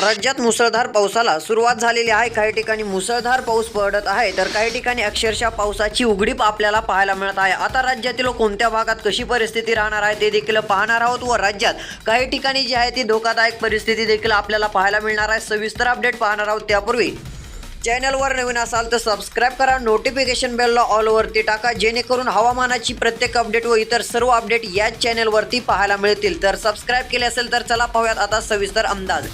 राज्यात मुसळधार पावसाला सुरुवात झालेली आहे. काही ठिकाणी मुसळधार पाऊस पडत आहे तर काही ठिकाणी अक्षरशः पावसाची उघडीप आपल्याला पाहायला मिळत आहे. आता राज्यातील कोणत्या भागात कशी परिस्थिती राहणार आहे ते देखील पाहणार आहोत व राज्यात काही ठिकाणी जी आहे ती धोकादायक परिस्थिती देखील आपल्याला पाहायला मिळणार आहे. सविस्तर अपडेट पाहणार आहोत त्यापूर्वी. चॅनलवर नवीन असाल तर सबस्क्राईब करा नोटिफिकेशन बेलला ऑलवरती टाका जेणेकरून हवामानाची प्रत्येक अपडेट व इतर सर्व अपडेट याच चॅनलवरती पाहायला मिळतील. तर सबस्क्राईब केले असेल तर चला पाहूयात आता सविस्तर अंदाज.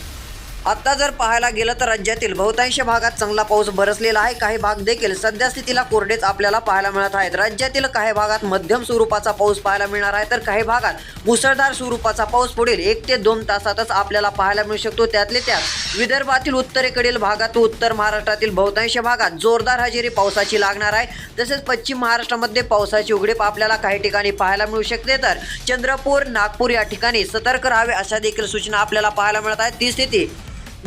आता जर पाहायला गेलं तर राज्यातील बहुतांश भागात चांगला पाऊस बरसलेला आहे. काही भाग देखील सध्या स्थितीला कोरडेच आपल्याला पाहायला मिळत आहेत. राज्यातील काही भागात मध्यम स्वरूपाचा पाऊस पाहायला मिळणार आहे. तर काही भागात मुसळधार स्वरूपाचा पाऊस पुढील एक ते दोन तासातच आपल्याला पाहायला मिळू शकतो. त्यातले त्यात विदर्भातील उत्तरेकडील भागात व उत्तर महाराष्ट्रातील बहुतांश भागात जोरदार हजेरी पावसाची लागणार आहे. तसेच पश्चिम महाराष्ट्रामध्ये पावसाची उघडीप आपल्याला काही ठिकाणी पाहायला मिळू शकते. तर चंद्रपूर नागपूर या ठिकाणी सतर्क राहावे अशा देखील सूचना आपल्याला पाहायला मिळत आहेत. ती स्थिती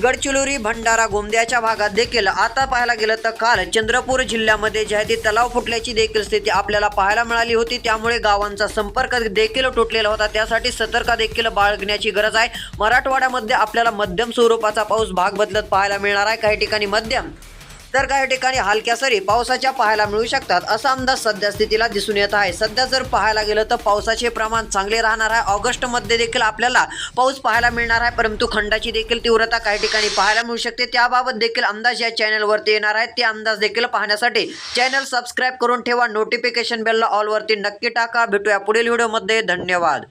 गडचिरोली भंडारा गोंदियाच्या भागात देखील आता पाहायला गेलं तर काल चंद्रपूर जिल्ह्यामध्ये जे आहे ते तलाव फुटल्याची देखील स्थिती आपल्याला पाहायला मिळाली होती. त्यामुळे गावांचा संपर्क देखील तुटलेला होता. त्यासाठी सतर्क देखील बाळगण्याची गरज आहे. मराठवाड्यामध्ये आपल्याला मध्यम स्वरूपाचा पाऊस भाग बदलत पाहायला मिळणार आहे. काही ठिकाणी मध्यम तर काही ठिकाणी हलक्या सरी पावसाच्या पाहायला मिळू शकतात. असा अंदाज सध्या स्थितीला दिसून येत आहे. सध्या जर पाहायला गेलं तर पावसाचे प्रमाण चांगले राहणार आहे. ऑगस्टमध्ये देखील आपल्याला पाऊस पाहायला मिळणार आहे. परंतु खंडाची देखील तीव्रता काही ठिकाणी पाहायला मिळू शकते. त्याबाबत देखील अंदाज या चॅनलवरती येणार आहेत ते अंदाज देखील पाहण्यासाठी चॅनल सबस्क्राईब करून ठेवा. नोटिफिकेशन बेलला ऑलवरती नक्की टाका. भेटूया पुढील व्हिडिओमध्ये धन्यवाद.